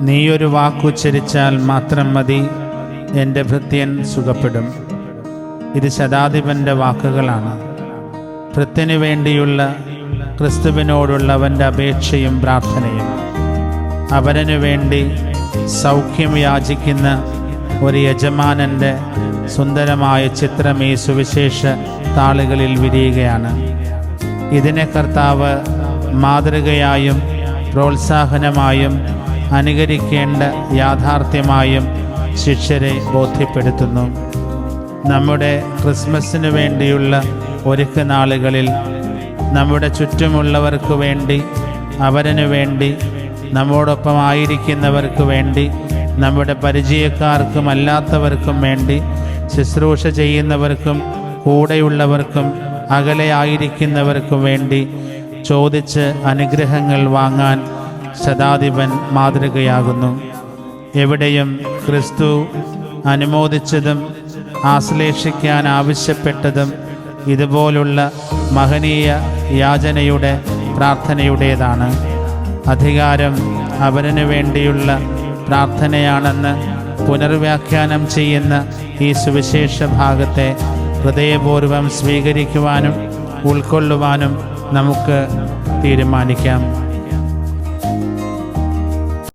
നീയൊരു വാക്കുച്ചരിച്ചാൽ മാത്രം മതി. എന്റെ ഭൃത്യൻ സുഖപ്പെടും. ഇത് ശതാധിപന്റെ വാക്കുകളാണ്. ഭൃത്യനു വേണ്ടിയുള്ള ക്രിസ്തുവിനോടുള്ള അവന്റെ അപേക്ഷയും പ്രാർത്ഥനയും. അവരനു വേണ്ടി സൗഖ്യം യാചിക്കുന്ന ഒരു യജമാനന്റെ സുന്ദരമായ ചിത്രം ഈ സുവിശേഷ താളുകളിൽ വിരിയുകയാണ്. ഇതിനെ കർത്താവ് മാതൃകയായും പ്രോത്സാഹനമായും അനുകരിക്കേണ്ട യാഥാർത്ഥ്യമായും ശിഷ്യരെ ബോധ്യപ്പെടുത്തുന്നു. നമ്മുടെ ക്രിസ്മസിന് വേണ്ടിയുള്ള ഒരുക്ക നാളുകളിൽ നമ്മുടെ ചുറ്റുമുള്ളവർക്ക് വേണ്ടി അവരനു വേണ്ടി നമ്മോടൊപ്പം ആയിരിക്കുന്നവർക്ക് വേണ്ടി നമ്മുടെ പരിചയക്കാർക്കും അല്ലാത്തവർക്കും വേണ്ടി ശുശ്രൂഷ ചെയ്യുന്നവർക്കും കൂടെയുള്ളവർക്കും അകലെ ആയിരിക്കുന്നവർക്കും വേണ്ടി ചോദിച്ച് അനുഗ്രഹങ്ങൾ വാങ്ങാൻ ശതാധിപൻ മാതൃകയാകുന്നു. എവിടെയും ക്രിസ്തു അനുമോദിച്ചതും ആശ്ലേഷിക്കാൻ ആവശ്യപ്പെട്ടതും ഇതുപോലുള്ള മഹനീയ യാചനയുടെ പ്രാർത്ഥനയുടേതാണ്. അധികാരം അവരനു വേണ്ടിയുള്ള പ്രാർത്ഥനയാണെന്ന് പുനർവ്യാഖ്യാനം ചെയ്യുന്ന ഈ സുവിശേഷ ഭാഗത്തെ ഹൃദയപൂർവം സ്വീകരിക്കുവാനും ഉൾക്കൊള്ളുവാനും നമുക്ക് തീരുമാനിക്കാം.